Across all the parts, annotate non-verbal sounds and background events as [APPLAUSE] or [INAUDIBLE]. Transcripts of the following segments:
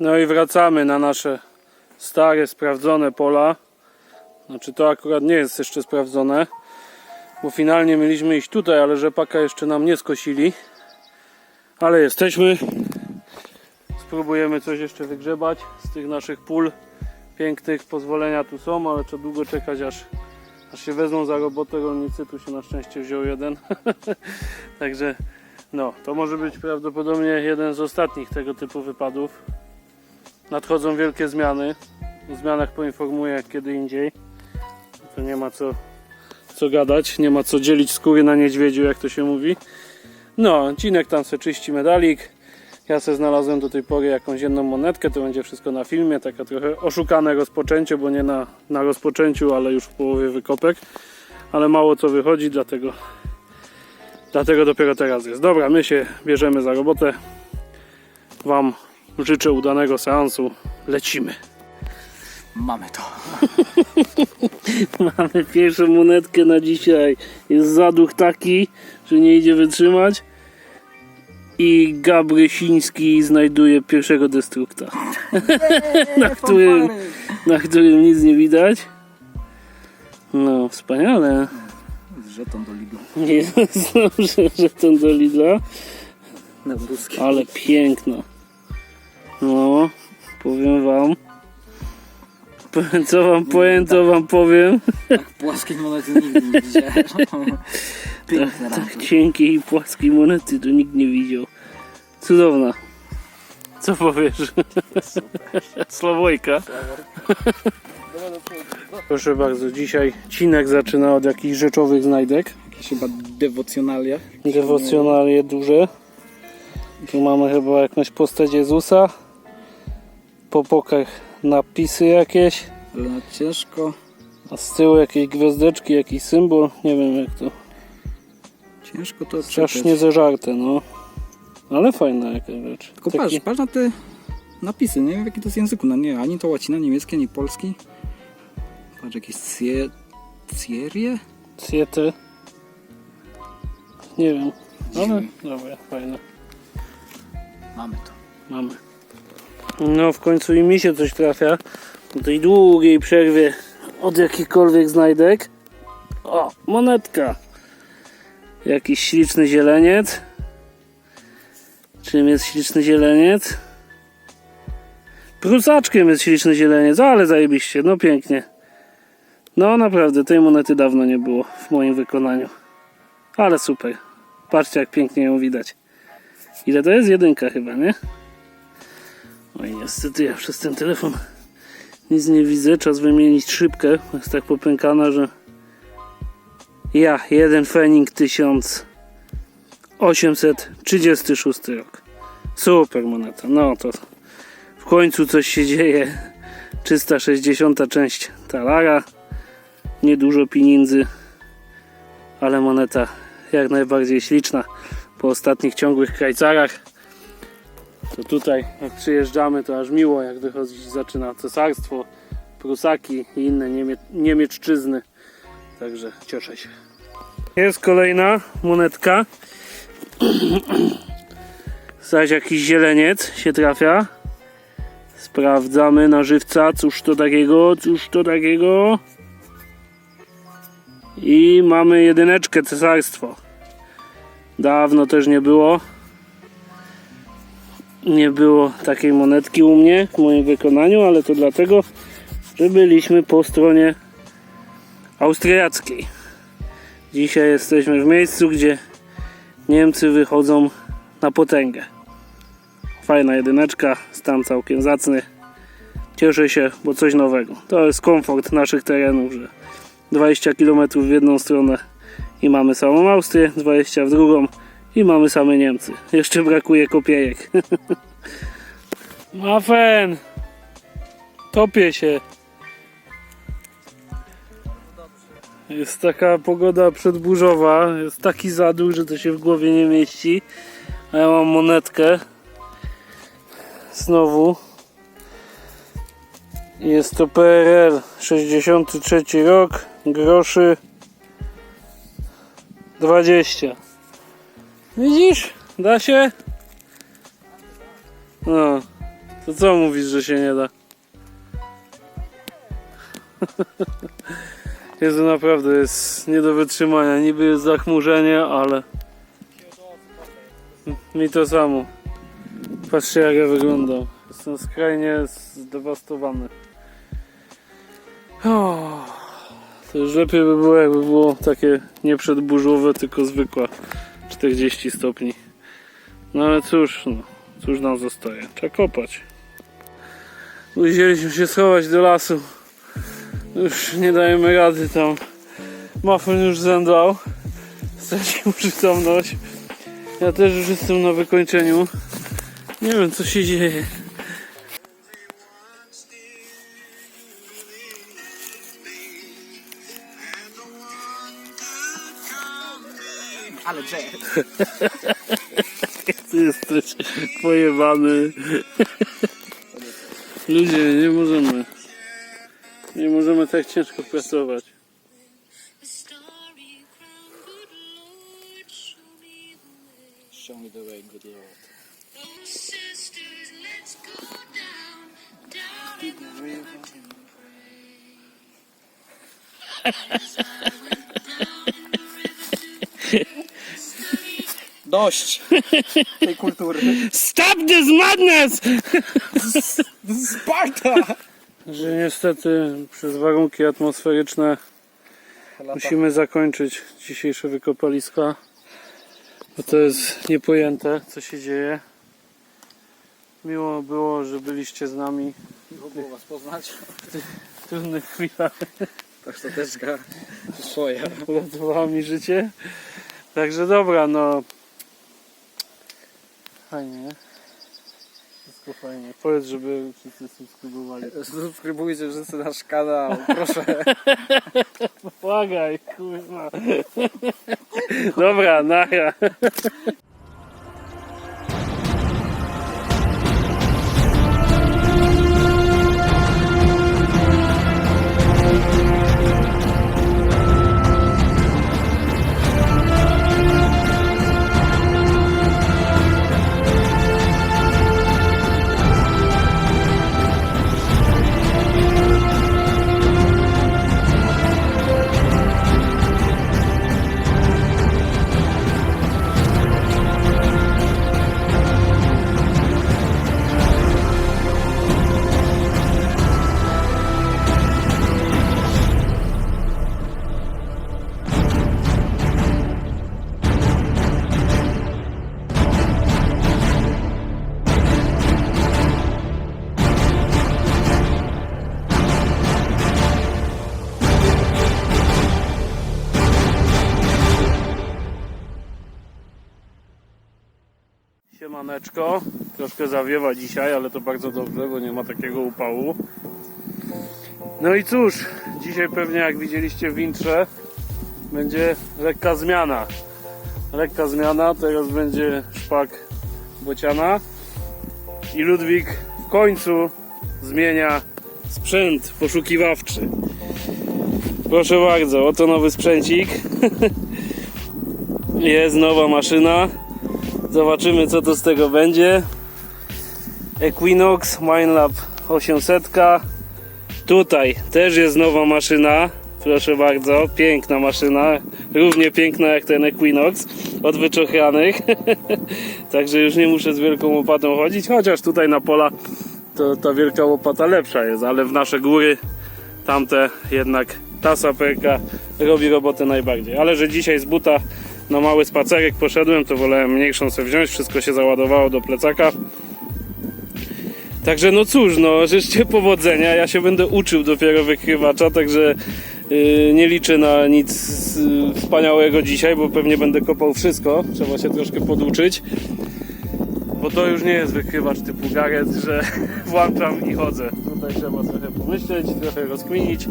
No i wracamy na nasze stare, sprawdzone pola. Znaczy to akurat nie jest jeszcze sprawdzone, bo finalnie mieliśmy iść tutaj, ale rzepaka jeszcze nam nie skosili. Ale jesteśmy. Spróbujemy coś jeszcze wygrzebać z tych naszych pól pięknych. Pozwolenia tu są, ale trzeba długo czekać aż, aż się wezmą za robotę rolnicy. Tu się na szczęście wziął jeden. [LAUGHS] Także no, to może być prawdopodobnie jeden z ostatnich tego typu wypadów. Nadchodzą wielkie zmiany. O zmianach poinformuję kiedy indziej. To nie ma co, co gadać, nie ma co dzielić skóry na niedźwiedziu, jak to się mówi. No, Cinek tam se czyści medalik. Ja se znalazłem do tej pory jakąś jedną monetkę, to będzie wszystko na filmie, taka trochę oszukane rozpoczęcie, bo nie na, na rozpoczęciu, ale już w połowie wykopek. Ale mało co wychodzi, dlatego, dlatego dopiero teraz jest. Dobra, my się bierzemy za robotę. Wam życzę udanego seansu. Lecimy. Mamy to. [LAUGHS] Mamy pierwszą monetkę na dzisiaj. Jest zaduch taki, że nie idzie wytrzymać. I Gabrysiński znajduje pierwszego destrukta, [LAUGHS] na którym, na którym nic nie widać. No, wspaniale. Żeton do Lidla. Jest dobrze, że ten do Lidla, Na bruskie. ale piękno. No, powiem wam. Co wam powiem, to wam powiem. Tak płaskiej monety nigdy nie widziałem. [LAUGHS] Piękne Tak rampy. cienkiej i płaskiej monety to nikt nie widział. Cudowna. Co powiesz? [LAUGHS] Słowojka. Proszę bardzo, dzisiaj cinek zaczyna od jakichś rzeczowych znajdek. Jakieś chyba dewocjonalia. Dewocjonalie duże. Tu mamy chyba jakąś postać Jezusa. Po bokach napisy jakieś. Ale ciężko. A z tyłu jakieś gwiazdeczki, jakiś symbol. Nie wiem jak to. Ciężko to Strasznie odczytać. zeżarte, no. Ale fajna jaka rzecz. Tylko Taki- patrz, patrz na te napisy. Nie wiem w jaki to jest języku. No nie, ani to łacina, niemiecki, ani polski. Patrz, jakieś cie... Cierie? Siety. Nie wiem. Ale dobra, fajne. Mamy to. Mamy. No w końcu i mi się coś trafia. Po tej długiej przerwie od jakichkolwiek znajdek. O, monetka. Jakiś śliczny zieleniec. Czym jest śliczny zieleniec? Prusaczkiem jest śliczny zieleniec, ale zajebiście, no pięknie. No naprawdę, tej monety dawno nie było w moim wykonaniu. Ale super. Patrzcie jak pięknie ją widać. Ile to jest? Jedynka chyba, nie? Oj, niestety ja przez ten telefon nic nie widzę. Czas wymienić szybkę. Jest tak popękana, że ja, jeden Fening 1836 rok. Super moneta. No to w końcu coś się dzieje. 360 część talara. Niedużo pieniędzy, ale moneta jak najbardziej śliczna po ostatnich ciągłych krajcarach. To tutaj jak przyjeżdżamy to aż miło jak wychodzić zaczyna cesarstwo, Prusaki i inne niemie niemieczczyzny. Także cieszę się. Jest kolejna monetka. [CLEARS THROAT] Zaś jakiś zieleniec się trafia. Sprawdzamy na żywca, cóż to takiego, cóż to takiego. I mamy jedyneczkę cesarstwo. Dawno też nie było. Nie było takiej monetki u mnie w moim wykonaniu, ale to dlatego, że byliśmy po stronie austriackiej. Dzisiaj jesteśmy w miejscu, gdzie Niemcy wychodzą na potęgę. Fajna jedyneczka, stan całkiem zacny. Cieszę się, bo coś nowego. To jest komfort naszych terenów, że 20 km w jedną stronę i mamy samą Austrię, 20 w drugą i mamy same Niemcy. Jeszcze brakuje kopiejek. [LAUGHS] Mafen! Topię się. Jest taka pogoda przedburzowa, jest taki zadół, że to się w głowie nie mieści. A ja mam monetkę. Znowu. Jest to PRL 63 rok, groszy 20. Widzisz? Da się? No, To co mówisz, że się nie da? [LAUGHS] Jezu, naprawdę jest nie do wytrzymania. Niby jest zachmurzenie, ale... Mi to samo. Patrzcie jak ja wyglądam. Jestem skrajnie zdewastowany. To już lepiej by było jakby było takie nie przedburzowe, tylko zwykłe 40 stopni. No ale cóż, no, cóż nam zostaje? Trzeba kopać. Musieliśmy się schować do lasu. Już nie dajemy rady tam. Muffin już zemdlał. Stracił przytomność. Ja też już jestem na wykończeniu. Nie wiem co się dzieje. Jazz. [LAUGHS] Ty jesteś pojebany. Ludzie, nie możemy. Nie możemy tak ciężko pracować. Show me the way, good lord. [LAUGHS] Dość tej kultury. Stop this madness! Sparta! Że niestety przez warunki atmosferyczne musimy zakończyć dzisiejsze wykopaliska. Bo to jest niepojęte, co się dzieje. Miło było, że byliście z nami Miło było was poznać. w trudnych chwilach. Ta szczoteczka swoja. Uratowała mi życie. Także dobra, no. Fajnie. Wszystko fajnie. Powiedz, żeby wszyscy subskrybowali. Subskrybujcie wszyscy nasz kanał, proszę. [LAUGHS] Błagaj, kurwa. Dobra, nara. Siemaneczko. Troszkę zawiewa dzisiaj, ale to bardzo dobrze, bo nie ma takiego upału. No i cóż, dzisiaj pewnie jak widzieliście w intrze, będzie lekka zmiana. Lekka zmiana, teraz będzie szpak bociana i Ludwik w końcu zmienia sprzęt poszukiwawczy. Proszę bardzo, oto nowy sprzęcik. [LAUGHS] Jest nowa maszyna. Zobaczymy co to z tego będzie. Equinox Minelab 800. Tutaj też jest nowa maszyna. Proszę bardzo, piękna maszyna. Równie piękna jak ten Equinox od wyczochranych. [LAUGHS] Także już nie muszę z wielką łopatą chodzić, chociaż tutaj na pola to ta wielka łopata lepsza jest, ale w nasze góry tamte jednak ta saperka robi robotę najbardziej. Ale że dzisiaj z buta na mały spacerek poszedłem, to wolałem mniejszą sobie wziąć, wszystko się załadowało do plecaka. Także no cóż, no życzcie powodzenia, ja się będę uczył dopiero wykrywacza, także yy, nie liczę na nic yy, wspaniałego dzisiaj, bo pewnie będę kopał wszystko, trzeba się troszkę poduczyć. Bo to już nie jest wykrywacz typu Gareth, że [LAUGHS] włączam i chodzę. Tutaj trzeba trochę pomyśleć, trochę rozkminić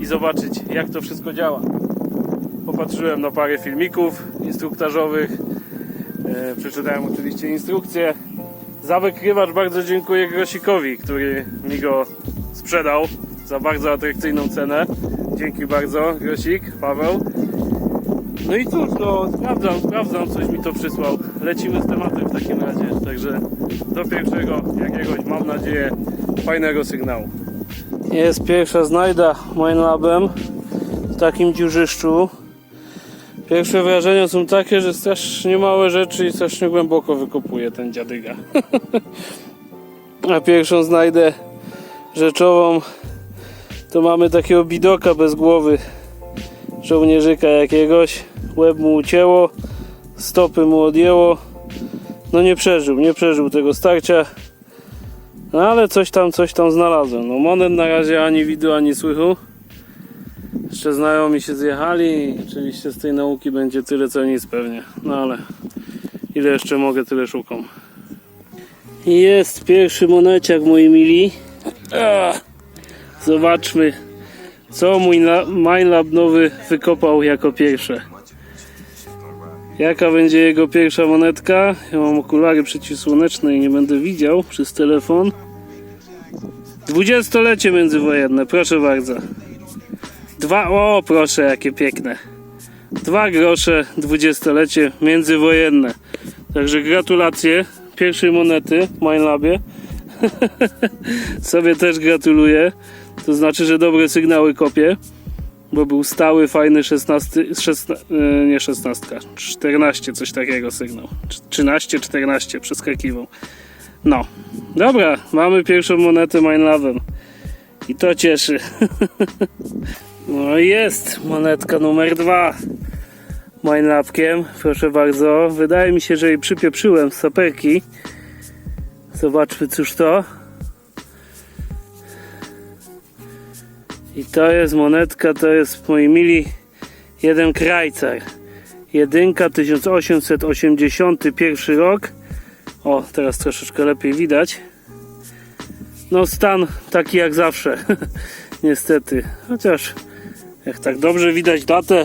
i zobaczyć jak to wszystko działa. Popatrzyłem na parę filmików instruktażowych. E, przeczytałem oczywiście instrukcję. Za wykrywacz bardzo dziękuję Grosikowi, który mi go sprzedał za bardzo atrakcyjną cenę. Dzięki bardzo, Grosik, Paweł. No i cóż, to sprawdzam, sprawdzam, coś mi to przysłał. Lecimy z tematem w takim razie. Także do pierwszego jakiegoś, mam nadzieję, fajnego sygnału. Jest pierwsza znajda Minelabem w takim dziurzyszczu. Pierwsze wrażenia są takie, że strasznie małe rzeczy i strasznie głęboko wykopuje ten dziadyga. [LAUGHS] A pierwszą znajdę rzeczową to mamy takiego bidoka bez głowy żołnierzyka jakiegoś. Łeb mu ucięło, stopy mu odjęło. No nie przeżył, nie przeżył tego starcia. No ale coś tam, coś tam znalazłem. No monet na razie ani widu, ani słychu. Jeszcze znajomi się zjechali oczywiście z tej nauki będzie tyle co nic pewnie. No ale ile jeszcze mogę, tyle szukam. Jest pierwszy moneciak, moi mili. Zobaczmy, co mój MindLab nowy wykopał jako pierwsze. Jaka będzie jego pierwsza monetka? Ja mam okulary przeciwsłoneczne i nie będę widział przez telefon. Dwudziestolecie międzywojenne, proszę bardzo. Dwa, o proszę, jakie piękne. Dwa grosze, dwudziestolecie międzywojenne. Także gratulacje pierwszej monety w MindLabie. [LAUGHS] Sobie też gratuluję. To znaczy, że dobre sygnały kopie. Bo był stały, fajny 16, 16 e, nie 16, 14, coś takiego sygnał. 13, 14 przeskakiwał. No, dobra, mamy pierwszą monetę MindLabem. I to cieszy. [LAUGHS] No i jest monetka numer dwa. Mindlabkiem, proszę bardzo. Wydaje mi się, że jej przypieprzyłem z saperki. Zobaczmy cóż to. I to jest monetka, to jest moi mili jeden krajcar. Jedynka 1881 rok. O, teraz troszeczkę lepiej widać. No stan taki jak zawsze. [LAUGHS] Niestety. Chociaż jak tak dobrze widać datę,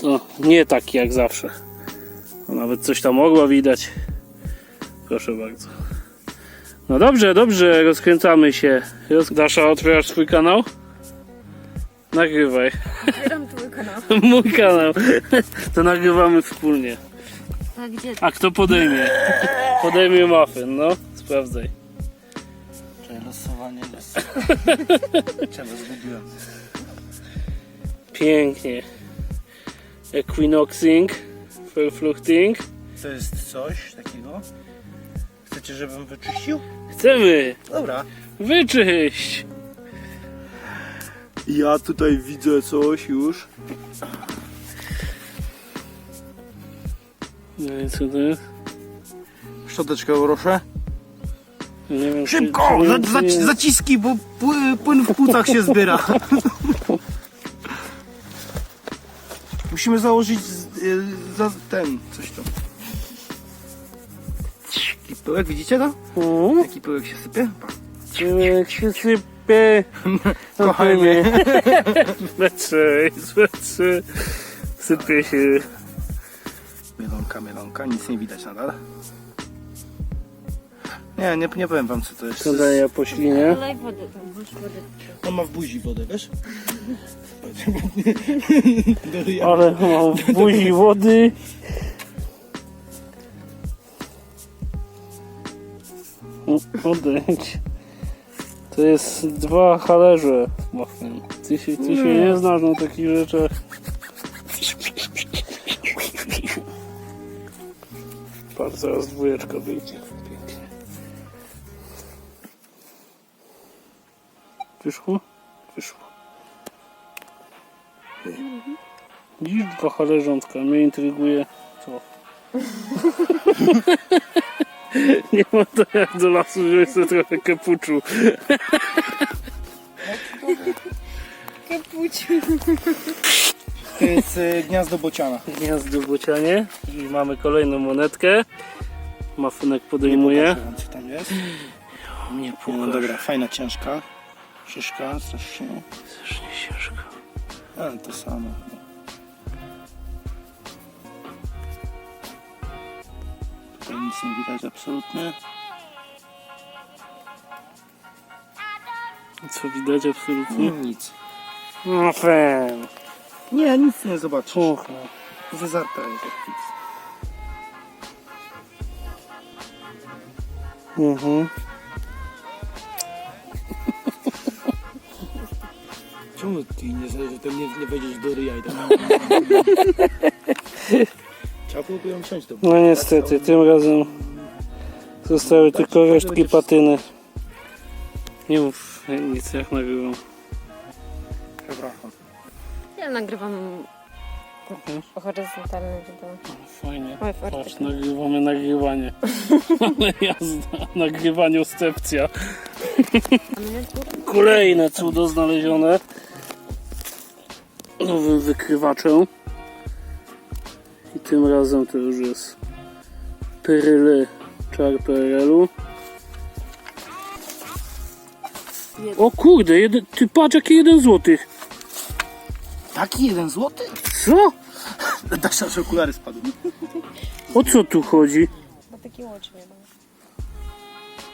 to nie taki jak zawsze. Nawet coś tam mogło widać. Proszę bardzo. No dobrze, dobrze, rozkręcamy się. Dasza, otwierasz swój kanał? Nagrywaj. Otwieram twój kanał. [LAUGHS] Mój kanał. To nagrywamy wspólnie. A gdzie? A kto podejmie? Podejmie muffin, no. Sprawdzaj. Czyli losowanie losu. [LAUGHS] Czego zgubiłem? Pięknie. Equinoxing. Verfluchting. To jest coś takiego? Chcecie, żebym wyczyścił? Chcemy Dobra. wyczyść. Ja tutaj widzę coś już. No i co to jest? Szczoteczkę proszę. Nie wiem, Szybko! czy- czy zaciski, bo pły- płyn w płucach się zbiera. [LAUGHS] Musimy założyć z, y, za ten, coś tam. Pyłek, widzicie to? Mhm. Jaki pyłek się sypie? Jak się sypie. [LAUGHS] Kochaj mnie. [LAUGHS] Sypie się. Mielonka, mielonka, nic nie widać nadal. Nie, nie, nie powiem wam co to jest. Co daje po ślinie? Lej wodę tam, masz wodę. On ma w buzi wodę, wiesz? Ale mam w buzi wody. Odejdź. To jest dwa halerze muffin. Ty się, ty się nie znasz na takich rzeczach. Patrz, zaraz dwójeczka wyjdzie. Wyszło? Wyszło. Widzisz dwa halerzątka, mnie intryguje co? [LAUGHS] Nie ma to jak do lasu wziąć sobie trochę kepuczu. Kapuciu. To jest y, gniazdo bociana. Gniazdo bocianie i mamy kolejną monetkę. Mafunek podejmuje. Pokażę wam, co tam jest. Nie No dobra, fajna ciężka. Szyszka, strasznie. Strasznie ciężko. Ale to samo. Tutaj nic nie widać absolutnie. Co widać absolutnie? Nic. Muffin. Nie, nic nie zobaczysz. Słuchaj. Wyzarta jest jak fix. Mhm. Czemu ty nie, że nie, nie wejdziesz do ryja i tam... [LAUGHS] Trzeba byłoby ją wsiąść do No niestety, tym razem zostały tylko resztki patyny. Nie mów nic jak nagrywam. Przepraszam. Ja nagrywam horyzontalne wideo. Fajnie. Oj, Patrz, nagrywamy nagrywanie. [LAUGHS] Ale jazda, nagrywanie stepcja. A mnie góry? Kolejne cudo znalezione nowym wykrywaczem. I tym razem to już jest Pryly czar PRL-u. O kurde, jeden, ty patrz jaki jeden złotych. Taki jeden złoty? Co? [LAUGHS] Dasz aż okulary spadły. O co tu chodzi?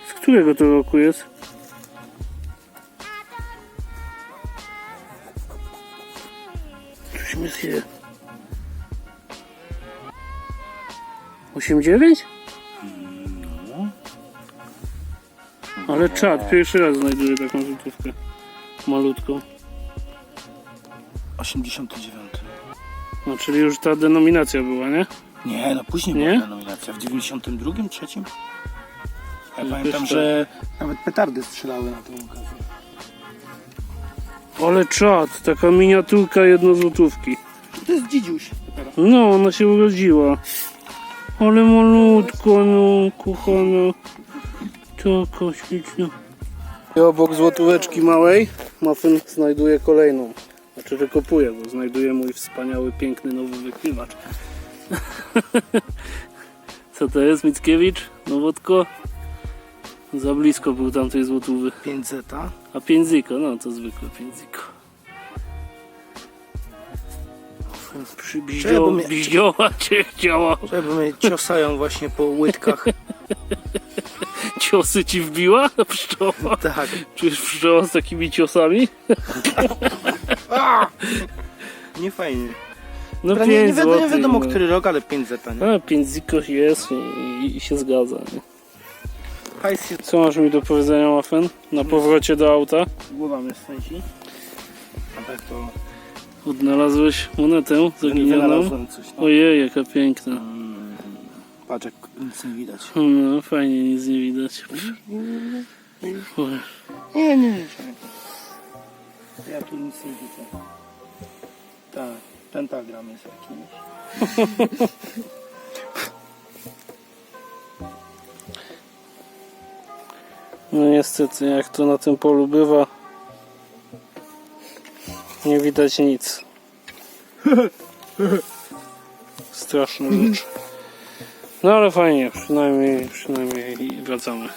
Z którego to roku jest? Mi zje. 8-9? Ale czad, pierwszy raz znajduję taką złotówkę. Malutką. 89. No, czyli już ta denominacja była, nie? Nie, no później Nie? była nominacja. W 92, trzecim? Ja pamiętam, że nawet petardy strzelały na tą okazję. Ale czad, taka miniaturka jednozłotówki. To jest dzidziuś. No, ona się urodziła. Ale malutko, no, kochana. Taka śliczna. I obok złotóweczki małej Muffin znajduje kolejną. Znaczy wykopuje, bo znajduje mój wspaniały, piękny, nowy wykrywacz. [LAUGHS] Co to jest, Mickiewicz? Nowotko? Za blisko był tamtej złotówy. 5 zeta. A piędziko, no to zwykłe piędziko. Czemu Przybizdzioła mnie- bizdzioła cię chciała. Żeby mnie ciosają właśnie po łydkach. [LAUGHS] Ciosy ci wbiła pszczoła? Tak. Czujesz pszczoła z takimi ciosami? [LAUGHS] Nie fajnie. No pięć nie, nie, wiadomo, nie wiadomo, no. który rok, ale 5 zeta, nie? A, pięć ziko jest i, i się zgadza. Nie? Co masz mi do powiedzenia, Waffen? Na powrocie do auta Głowa mnie swędzi. A tak to... odnalazłeś monetę zaginioną. Coś. No. Ojej, jaka piękna. Mm, Patrz, jak nic nie widać. No, fajnie, nic nie widać. Nie, nie, nie. Ja tu nic nie widzę. Tak, pentagram jest jakiś. [LAUGHS] No niestety, jak to na tym polu bywa, nie widać nic. [LAUGHS] Straszna rzecz. No ale fajnie, przynajmniej, przynajmniej wracamy.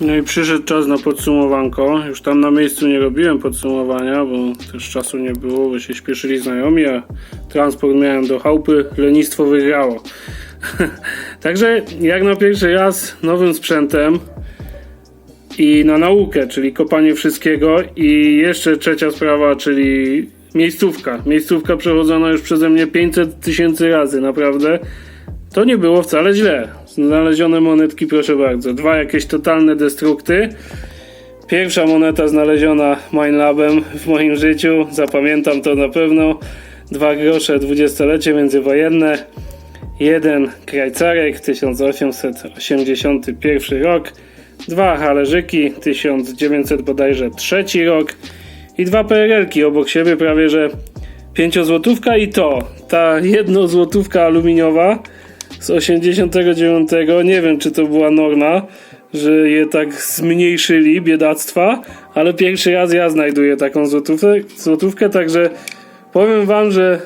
No i przyszedł czas na podsumowanko. Już tam na miejscu nie robiłem podsumowania, bo też czasu nie było, bo się śpieszyli znajomi, a transport miałem do chałupy, lenistwo wygrało. [LAUGHS] Także jak na pierwszy raz nowym sprzętem, i na naukę, czyli kopanie wszystkiego i jeszcze trzecia sprawa, czyli miejscówka. Miejscówka przechodzona już przeze mnie 500 tysięcy razy, naprawdę. To nie było wcale źle. Znalezione monetki, proszę bardzo. Dwa jakieś totalne destrukty. Pierwsza moneta znaleziona Minelabem w moim życiu. Zapamiętam to na pewno. Dwa grosze, dwudziestolecie międzywojenne. Jeden krajcarek, 1881 rok. Dwa halerzyki, 1900 bodajże trzeci rok. I dwa PRL-ki obok siebie, prawie że pięciozłotówka i to. Ta jednozłotówka aluminiowa z 89. Nie wiem, czy to była norma, że je tak zmniejszyli, biedactwa, ale pierwszy raz ja znajduję taką złotówkę, złotówkę także powiem wam, że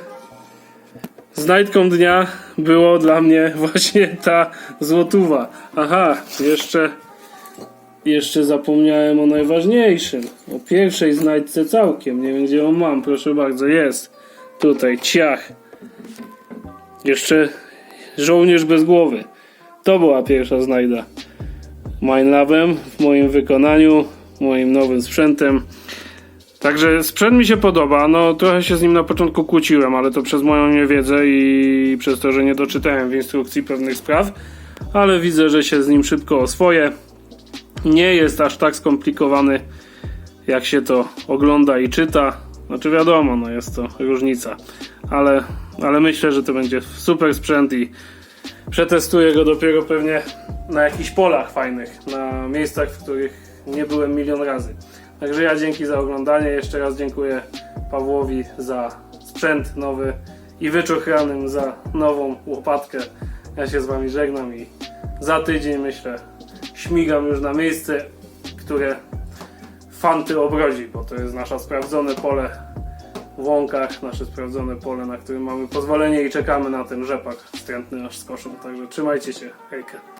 znajdką dnia było dla mnie [LAUGHS] właśnie ta złotówa. Aha, jeszcze jeszcze zapomniałem o najważniejszym. O pierwszej znajdźce całkiem. Nie wiem gdzie ją mam, proszę bardzo, jest. Tutaj, ciach. Jeszcze żołnierz bez głowy. To była pierwsza znajda. Minelabem w moim wykonaniu, moim nowym sprzętem. Także sprzęt mi się podoba. No trochę się z nim na początku kłóciłem, ale to przez moją niewiedzę i przez to, że nie doczytałem w instrukcji pewnych spraw. Ale widzę, że się z nim szybko oswoję. Nie jest aż tak skomplikowany, jak się to ogląda i czyta. Znaczy wiadomo, no jest to różnica. Ale, ale myślę, że to będzie super sprzęt i przetestuję go dopiero pewnie na jakichś polach fajnych, na miejscach, w których nie byłem milion razy. Także ja dzięki za oglądanie. Jeszcze raz dziękuję Pawłowi za sprzęt nowy i wyczochrany za nową łopatkę. Ja się z wami żegnam i za tydzień myślę śmigam już na miejsce, które fanty obrodzi, bo to jest nasze sprawdzone pole w łąkach, nasze sprawdzone pole, na którym mamy pozwolenie i czekamy na ten rzepak wstrętny aż skoszą. Także trzymajcie się, hejka.